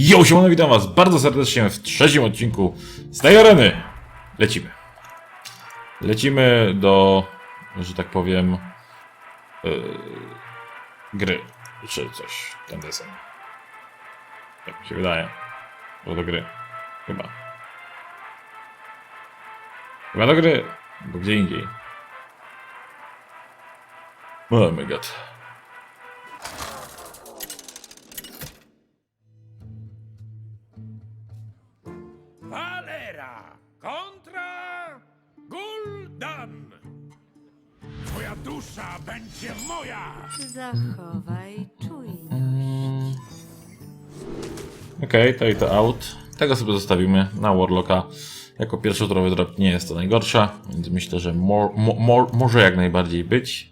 Jo, siemano, witam was bardzo serdecznie w trzecim odcinku z tej areny. Lecimy. Lecimy do, że tak powiem, yy, gry, czy coś, ten desen. Tak mi się wydaje, że do gry, chyba. Chyba do gry, bo gdzie indziej. Oh my god. Kontra Gul'dan. Twoja dusza będzie moja. Zachowaj czujność. Okej, to i to out. Tego sobie zostawimy na Warlocka. Jako pierwszotrowy drop nie jest to najgorsza, więc myślę, że mo, mo, mo, może jak najbardziej być.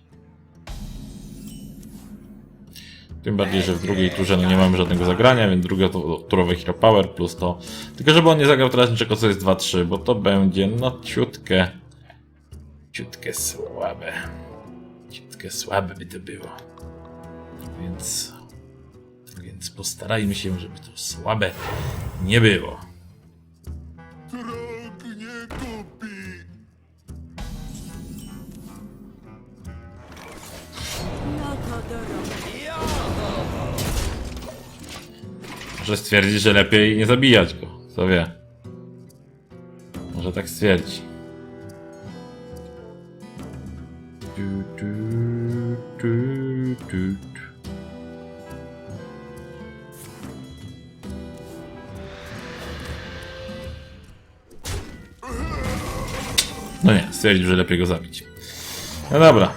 Tym bardziej, że w drugiej turze no nie mamy żadnego zagrania, więc druga to turowe Hero Power plus to. Tylko żeby on nie zagrał teraz niczego, co jest 2-3, bo to będzie no ciutkę. Ciutkę słabe. Ciutkę słabe by to było. Więc więc postarajmy się, żeby to słabe nie było. Może stwierdzi, że lepiej nie zabijać go. Kto wie. Może tak stwierdzi. No nie, stwierdził, że lepiej go zabić. No dobra.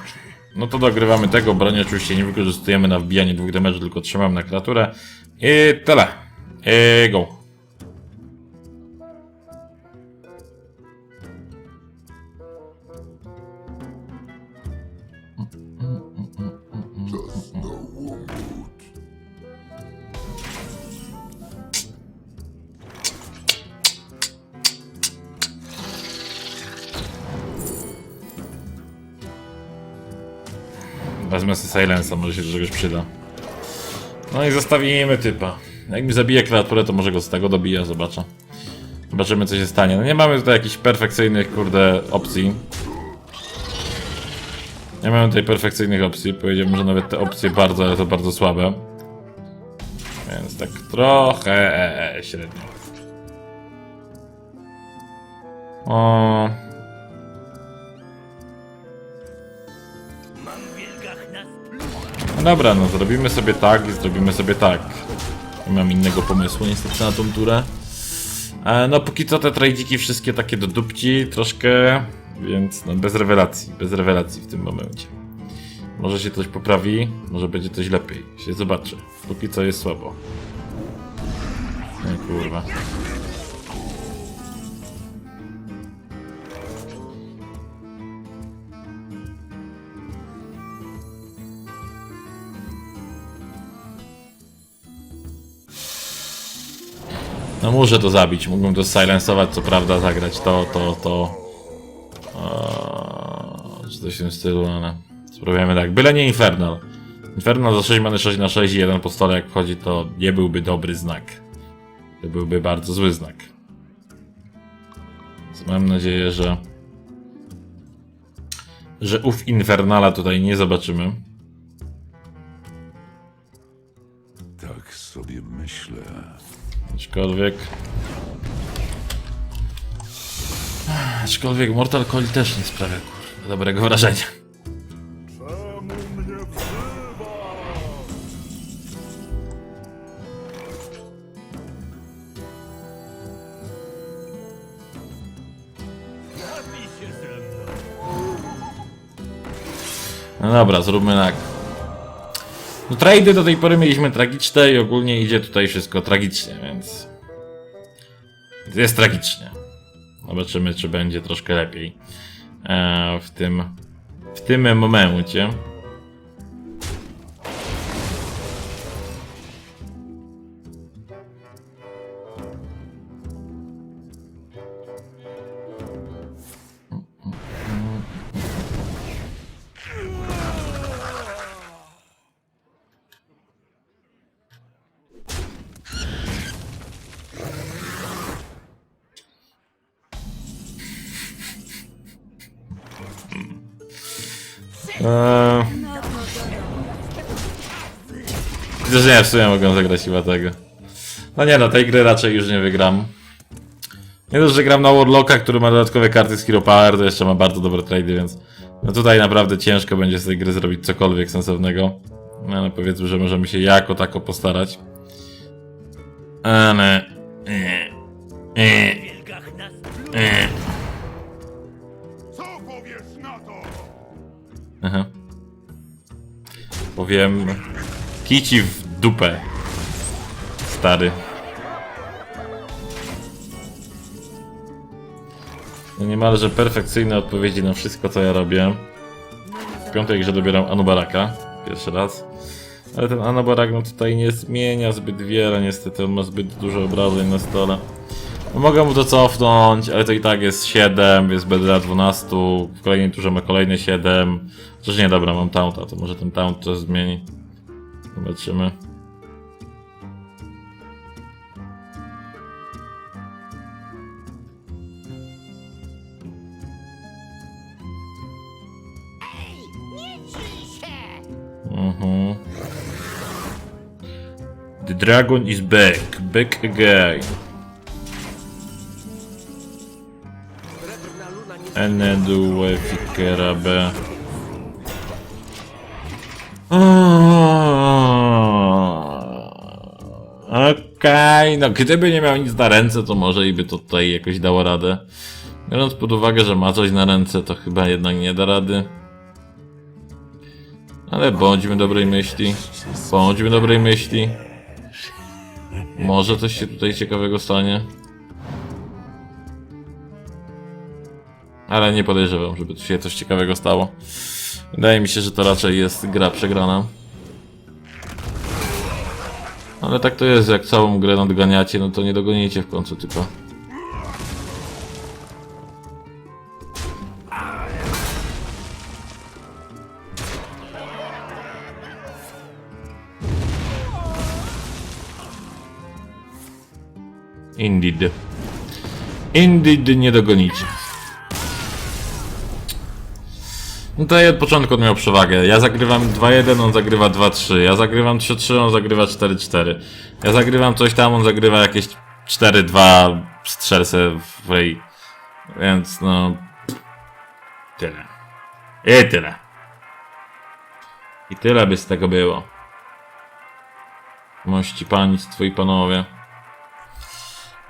No to dogrywamy tego. Broń oczywiście nie wykorzystujemy na wbijanie dwóch damage'u, tylko trzymam na kreaturę. I tyle. I go. Wezmę sobie silensa, może się do czegoś przyda. No i zostawimy typa. Jak mi zabije kreaturę, to może go z tego dobija, zobaczę. Zobaczymy, co się stanie. No nie mamy tutaj jakichś perfekcyjnych, kurde, opcji. Nie mamy tutaj perfekcyjnych opcji. Powiedziałbym, że nawet te opcje bardzo, ale to bardzo słabe. Więc tak trochę e, e, średnio. O, No dobra, no zrobimy sobie tak i zrobimy sobie tak. Nie mam innego pomysłu niestety na tą turę. E, no póki co te trajdziki wszystkie takie do dupci troszkę, więc no bez rewelacji, bez rewelacji w tym momencie. Może się coś poprawi, może będzie coś lepiej, się zobaczy. Póki co jest słabo. No kurwa. No muszę to zabić, mógłbym to silensować, co prawda zagrać to, to, to... Eee, czy coś w tym stylu, ale... Spróbujemy tak, byle nie Infernal. Infernal za 6 many 6 na 6 i jeden po stole jak wchodzi, to nie byłby dobry znak. To byłby bardzo zły znak. Więc mam nadzieję, że... Że ów Infernala tutaj nie zobaczymy. Tak sobie myślę. Aczkolwiek... Aczkolwiek Mortal Kombat też nie sprawia kurwa, dobrego wrażenia. No dobra, zróbmy tak. No trady do tej pory mieliśmy tragiczne i ogólnie idzie tutaj wszystko tragicznie, więc... Jest tragicznie. Zobaczymy, czy będzie troszkę lepiej e, w tym w tym momencie. Eee. Chociaż nie, w sumie mogę zagrać chyba tego. No nie no, tej gry raczej już nie wygram. Nie dość, że gram na Warlocka, który ma dodatkowe karty z Hero Power, to jeszcze ma bardzo dobre trady, więc... No tutaj naprawdę ciężko będzie z tej gry zrobić cokolwiek sensownego. No ale powiedzmy, że możemy się jako tako postarać. Ale... e, e, Wilgach nas e. Co powiesz na to? Aha. Powiem... Kici w dupę. Stary. No Niemalże perfekcyjne odpowiedzi na wszystko, co ja robię. W piątej grze dobieram Anubaraka. Pierwszy raz. Ale ten Anubarak no tutaj nie zmienia zbyt wiele, niestety on ma zbyt dużo obrażeń na stole. No mogę mu to cofnąć, ale to i tak jest 7, jest BDA 12, w kolejnej turze ma kolejne 7. Chociaż nie, dobra, mam taunta, to może ten taunt coś zmieni. Zobaczymy. Mhm. The dragon is back, back again. Enedu Fikerabe. Okej, no gdyby nie miał nic na ręce, to może i by to tutaj jakoś dało radę. Biorąc pod uwagę, że ma coś na ręce, to chyba jednak nie da rady. Ale bądźmy dobrej myśli. Bądźmy dobrej myśli. Może coś się tutaj ciekawego stanie. Ale nie podejrzewam, żeby tu się coś ciekawego stało. Wydaje mi się, że to raczej jest gra przegrana. Ale tak to jest, jak całą grę nadganiacie, no to nie dogonicie w końcu tylko. Indeed. Indeed nie dogonicie. No to ja od początku on miał przewagę. Ja zagrywam 2-1, on zagrywa 2-3. Ja zagrywam 3-3, on zagrywa 4-4. Ja zagrywam coś tam, on zagrywa jakieś 4-2 strzelce w rej. Więc no... Tyle. I tyle. I tyle by z tego było. Mości państwo i panowie.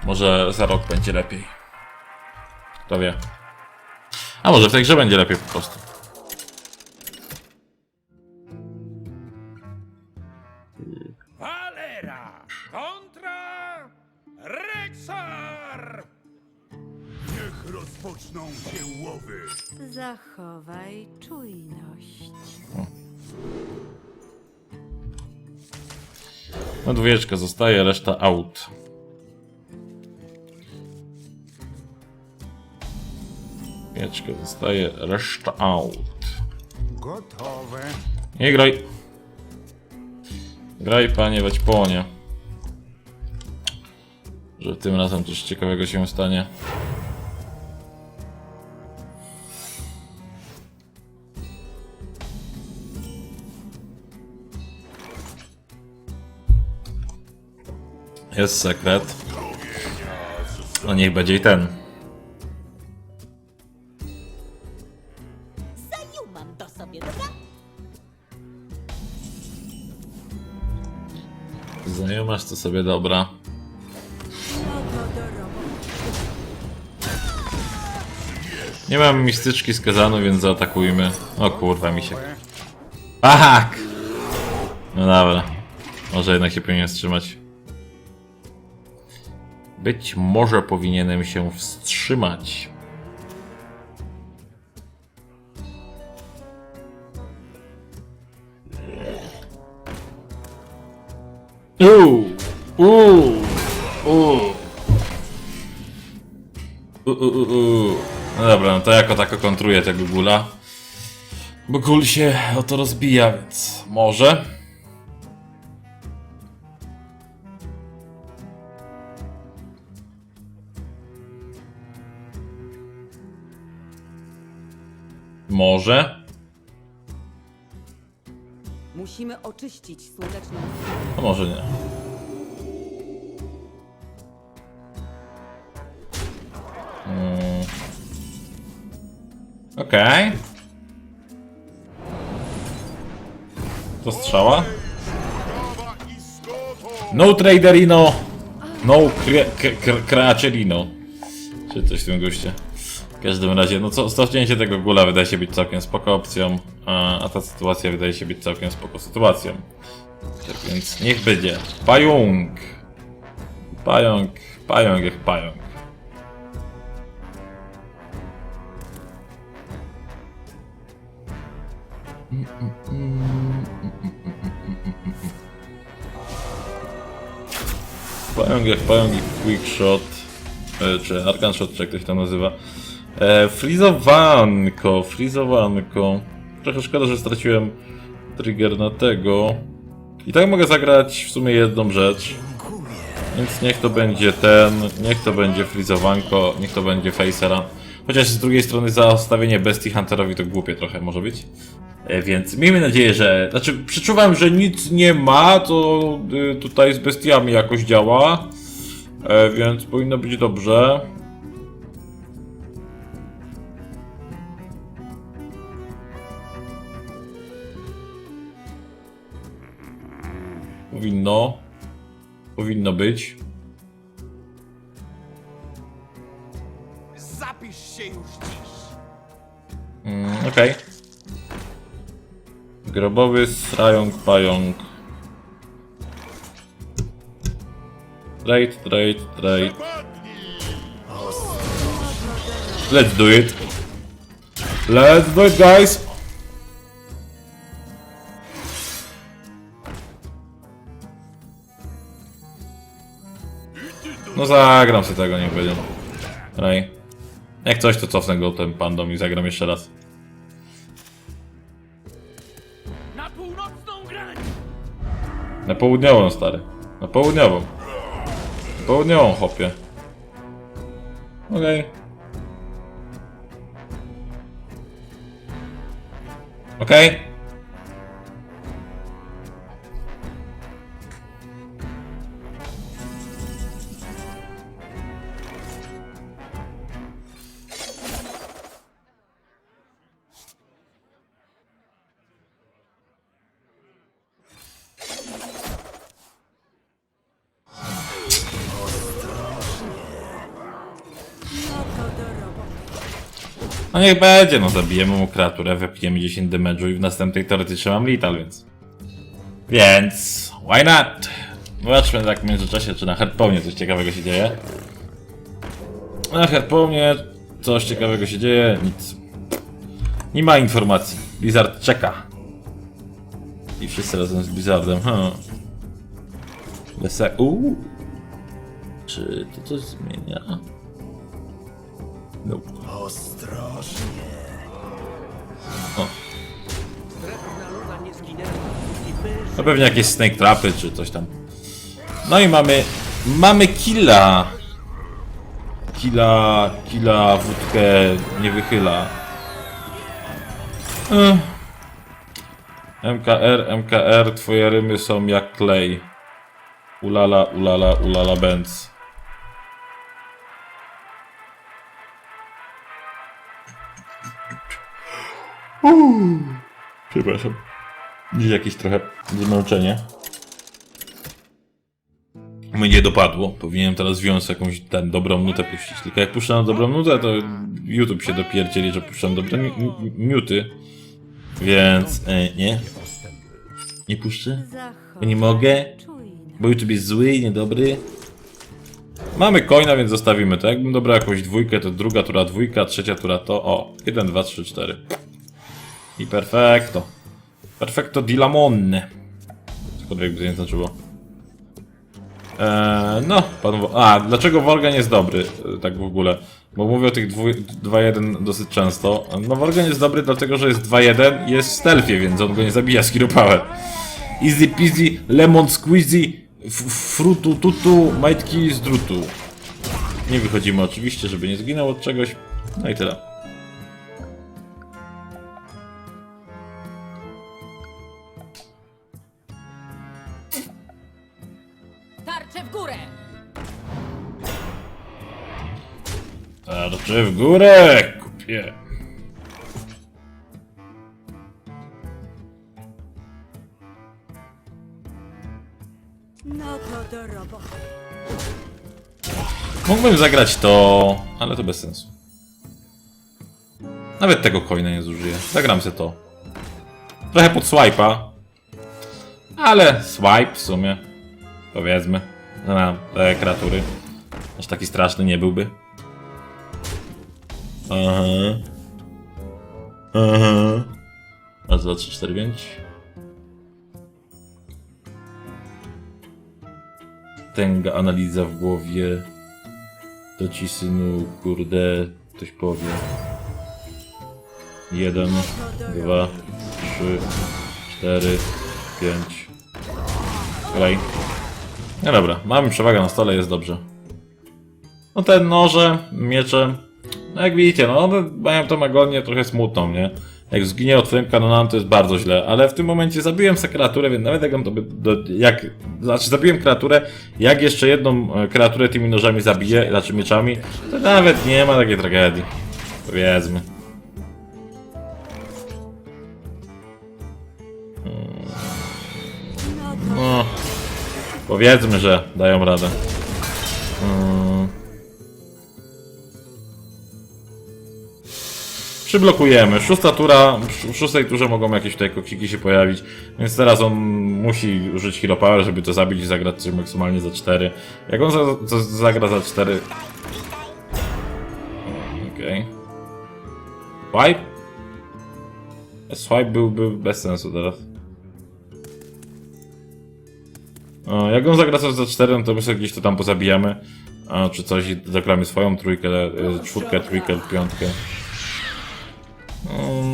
Może za rok będzie lepiej. Kto wie. A może w tej grze będzie lepiej po prostu. Kontra Rexar! Niech rozpoczną się łowy. Zachowaj czujność. No dwójeczka zostaje, reszta out. Dwójeczka zostaje, reszta out. Gotowe. Nie graj. Graj panie Wećponie. Że tym razem coś ciekawego się stanie. Jest sekret. No niech będzie i ten. To sobie dobra. Nie mam mistyczki skazano, więc zaatakujmy. O kurwa mi się. Fuck! No dobra. Może jednak się powinien wstrzymać. Być może powinienem się wstrzymać. Uuu! Uuu! Uuu! U, u, u, u. No dobra, no to jako tako kontruję tego gula. Bo gul się o to rozbija, więc może. Może. Musimy oczyścić słoneczną A może nie. Okej. To strzała? No traderino! No cre creacerino. Czy coś w tym guście. W każdym razie, no co, cofnięcie tego gula wydaje się być całkiem spoko opcją, a, a ta sytuacja wydaje się być całkiem spoko sytuacją. Więc niech będzie. Pająk! Pająk, pająk jak pająk. Pająk jak pająk i quick shot, e, czy arcan shot, czy jak to się tam nazywa. E, frizowanko, frizowanko. Trochę szkoda, że straciłem trigger na tego. I tak mogę zagrać w sumie jedną rzecz. Więc niech to będzie ten, niech to będzie frizowanko, niech to będzie facera. Chociaż z drugiej strony zastawienie bestii Hunterowi to głupie trochę może być. E, Więc miejmy nadzieję, że. Znaczy, przeczuwam, że nic nie ma, to y, tutaj z bestiami jakoś działa. E, więc powinno być dobrze. Powinno. Powinno być. Zapisz się już dziś! Mm, Okej. Grobowy srająk pająk. Trade, trade, trade. Let's do it. Let's do it, guys. No zagram sobie tego, niech będzie. Raj. Jak coś, to cofnę go tym pandą i zagram jeszcze raz. Na południową, stary. Na południową. Na południową, hopie. Okej. Okej. No No niech będzie, no zabijemy mu kreaturę, wepniemy 10 damage'u i w następnej teoretycznie mam lethal, więc... Więc... Why not? Zobaczmy tak w międzyczasie, czy na headpownie coś ciekawego się dzieje. Na headpownie coś ciekawego się dzieje, nic. Nie ma informacji. Blizzard czeka. I wszyscy razem z Blizzardem, hmm. Lese... Uuu. Czy to coś zmienia? Nope. No pewnie jakieś snake trapy czy coś tam. No i mamy. Mamy killa. Killa. Killa wódkę nie wychyla. Ech. MKR, MKR, twoje rymy są jak klej. Ulala, ulala, ulala benz. Przepraszam. Gdzieś jakieś trochę zmęczenie. Mnie nie dopadło. Powinienem teraz wziąć jakąś ten, dobrą nutę puścić. Tylko jak puszczam dobrą nutę, to YouTube się dopierdzieli, że puszczam dobre mi- mi- miuty. Więc e, nie. Nie puszczę? Zachowaj Nie mogę? Bo YouTube jest zły i niedobry. Mamy coina, więc zostawimy to. Jakbym dobrał jakąś dwójkę, to druga tura dwójka, trzecia tura to... O, 1, 2, 3, 4. I perfekto. Perfekto di Lamonne. Cokolwiek by to nie znaczyło. Eee, no, pan... A, dlaczego Worgen jest dobry, e, tak w ogóle? Bo mówię o tych dwu- 2-1 dosyć często. No, Worgen jest dobry dlatego, że jest 2-1 i jest w stealthie, więc on go nie zabija z. Easy peasy, lemon squeezy, frutu tutu, majtki z drutu. Nie wychodzimy oczywiście, żeby nie zginął od czegoś. No i tyle. Tarcze w górę! Tarcze w górę! Kupię. No to do roboty. Mógłbym zagrać to, ale to bez sensu. Nawet tego coina nie zużyję. Zagram sobie to. Trochę pod swipe'a. Ale swipe w sumie. Powiedzmy. Na te kreatury. Aż taki straszny nie byłby. Aha. Aha. Raz, dwa, trzy, cztery, pięć. Tęga analiza w głowie. To ci synu, kurde, ktoś powie. Jeden, dwa, trzy, cztery, pięć. Kolej. No dobra, mamy przewagę na stole, jest dobrze. No te noże, miecze, no jak widzicie, no one mają tą agonię trochę smutną, nie? Jak zginie od twoim kanonem, to jest bardzo źle, ale w tym momencie zabiłem sobie kreaturę, więc nawet jak on to by, do, jak, znaczy zabiłem kreaturę, jak jeszcze jedną e, kreaturę tymi nożami zabiję, znaczy mieczami, to nawet nie ma takiej tragedii. Powiedzmy. Powiedzmy, że dają radę. Mm. Przyblokujemy. Szósta tura, w szóstej turze mogą jakieś tutaj koksiki się pojawić, więc teraz on musi użyć Hero Power, żeby to zabić i zagrać coś maksymalnie za 4. Jak on za, za, zagra za 4... Okej. Swipe? Swipe byłby bez sensu teraz. Jak on zagra za 4, no to my sobie gdzieś to tam pozabijamy. A, czy coś i zagramy swoją trójkę, e, czwórkę, trójkę, piątkę.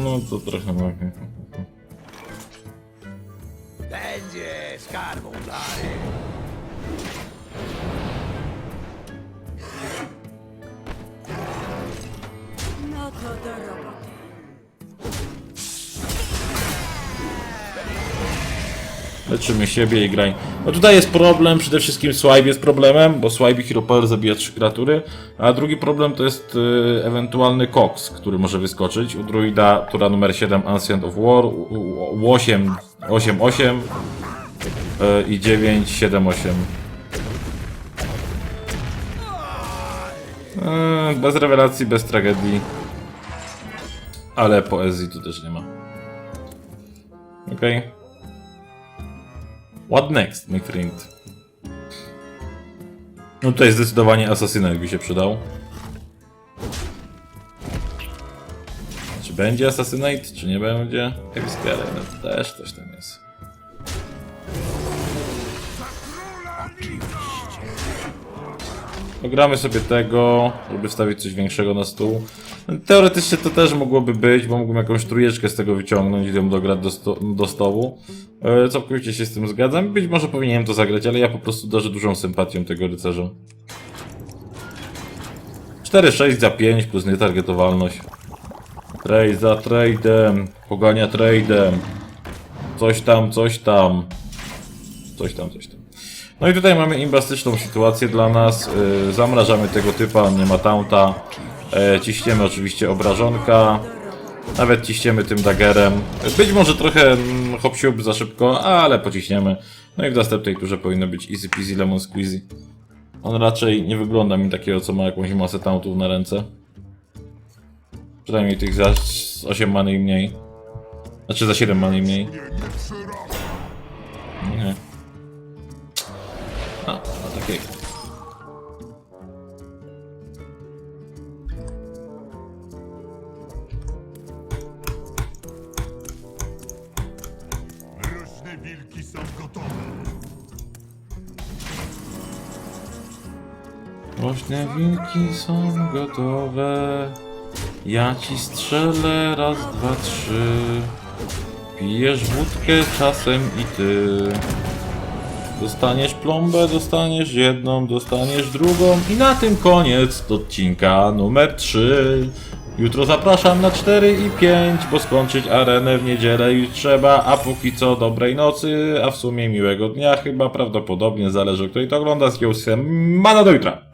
No to trochę mogę. Będzie skarbą dla Leczymy siebie i graj. No tutaj jest problem, przede wszystkim Swipe jest problemem, bo Swipe i Hero Power zabija trzy kreatury, a drugi problem to jest y, ewentualny Cox, który może wyskoczyć. U druida tura numer 7 Ancient of War, u, u, u 8, 8, 8 y, i 9, 7, 8. Y, bez rewelacji, bez tragedii. Ale poezji tu też nie ma. Okej. What next, my friend? No tutaj zdecydowanie Assassina by się przydał. Czy będzie Assassinate, czy nie będzie? Heavy no też coś tam jest. Pogramy sobie tego, żeby wstawić coś większego na stół. Teoretycznie to też mogłoby być, bo mógłbym jakąś trójeczkę z tego wyciągnąć i ją dograć do, sto do stołu. E, całkowicie się z tym zgadzam. Być może powinienem to zagrać, ale ja po prostu darzę dużą sympatią tego rycerza. 4-6 za 5 plus nietargetowalność. Trade za tradem. Pogania tradem. Coś tam, coś tam. Coś tam, coś tam. No i tutaj mamy imbastyczną sytuację dla nas. Yy, zamrażamy tego typa, nie ma taunta. Yy, ciśniemy oczywiście obrażonka. Nawet ciśniemy tym daggerem. Być może trochę mm, hop siup za szybko, ale pociśniemy. No i w następnej turze powinno być easy peasy lemon squeezy. On raczej nie wygląda mi takiego, co ma jakąś masę tauntów na ręce. Przynajmniej tych za 8 many i mniej. Znaczy za 7 many i mniej. Nie. No takiego. Mroczne wilki są gotowe. Rośne wilki są gotowe. Ja ci strzelę raz, dwa, trzy. Pijesz wódkę czasem i ty. Dostaniesz plombę, dostaniesz jedną, dostaniesz drugą. I na tym koniec odcinka numer 3. Jutro zapraszam na 4 i 5, bo skończyć arenę w niedzielę już trzeba, a póki co dobrej nocy, a w sumie miłego dnia chyba, prawdopodobnie zależy o której to ogląda, z Mana do jutra!